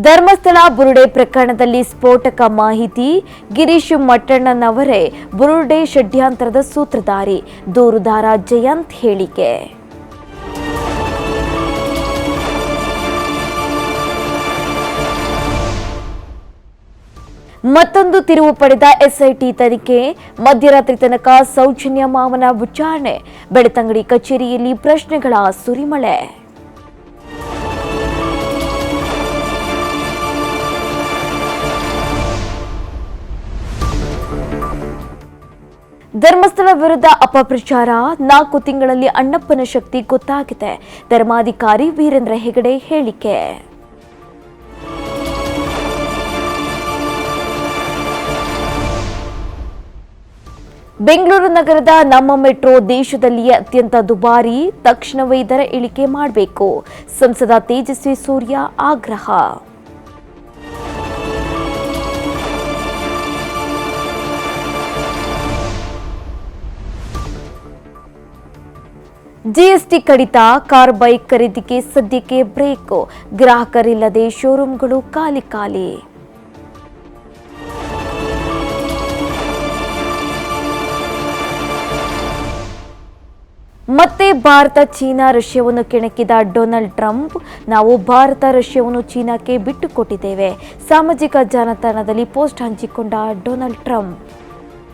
ಧರ್ಮಸ್ಥಳ ಬುರುಡೆ ಪ್ರಕರಣದಲ್ಲಿ ಸ್ಫೋಟಕ ಮಾಹಿತಿ. ಗಿರೀಶ್ ಮಟ್ಟಣ್ಣನವರೇ ಬುರುಡೆ ಷಡ್ಯಾಂತರದ ಸೂತ್ರಧಾರಿ. ದೂರುದಾರ ಜಯಂತ್ ಹೇಳಿಕೆ. ಮತ್ತೊಂದು ತಿರುವು ಪಡೆದ ಎಸ್ಐಟಿ ತನಿಖೆ. ಮಧ್ಯರಾತ್ರಿ ತನಕ ಸೌಜನ್ಯ ಮಾವನ ವಿಚಾರಣೆ. ಬೆಳ್ತಂಗಡಿ ಕಚೇರಿಯಲ್ಲಿ ಪ್ರಶ್ನೆಗಳ ಸುರಿಮಳೆ. ಧರ್ಮಸ್ಥಳ ವಿರುದ್ಧ ಅಪಪ್ರಚಾರ. ನಾಲ್ಕು ತಿಂಗಳಲ್ಲಿ ಅಣ್ಣಪ್ಪನ ಶಕ್ತಿ ಗೊತ್ತಾಗಿದೆ. ಧರ್ಮಾಧಿಕಾರಿ ವೀರೇಂದ್ರ ಹೆಗಡೆ ಹೇಳಿಕೆ. ಬೆಂಗಳೂರು ನಗರದ ನಮ್ಮ ಮೆಟ್ರೋ ದೇಶದಲ್ಲಿಯೇ ಅತ್ಯಂತ ದುಬಾರಿ. ತಕ್ಷಣವೇ ದರ ಇಳಿಕೆ ಮಾಡಬೇಕು. ಸಂಸದ ತೇಜಸ್ವಿ ಸೂರ್ಯ ಆಗ್ರಹ. ಜಿಎಸ್ಟಿ ಕಡಿತ, ಕಾರ್ ಬೈಕ್ ಖರೀದಿಗೆ ಸದ್ಯಕ್ಕೆ ಬ್ರೇಕ್. ಗ್ರಾಹಕರಿಲ್ಲದೆ ಶೋರೂಮ್ಗಳು ಖಾಲಿ ಖಾಲಿ. ಮತ್ತೆ ಭಾರತ, ಚೀನಾ, ರಷ್ಯಾವನ್ನು ಕೆಣಕಿದ ಡೊನಾಲ್ಡ್ ಟ್ರಂಪ್, ನಾವು ಭಾರತ, ರಷ್ಯಾವನ್ನು ಚೀನಾಕ್ಕೆ ಬಿಟ್ಟುಕೊಟ್ಟಿದ್ದೇವೆ. ಸಾಮಾಜಿಕ ಜಾಲತಾಣದಲ್ಲಿ ಪೋಸ್ಟ್ ಹಂಚಿಕೊಂಡ ಡೊನಾಲ್ಡ್ ಟ್ರಂಪ್.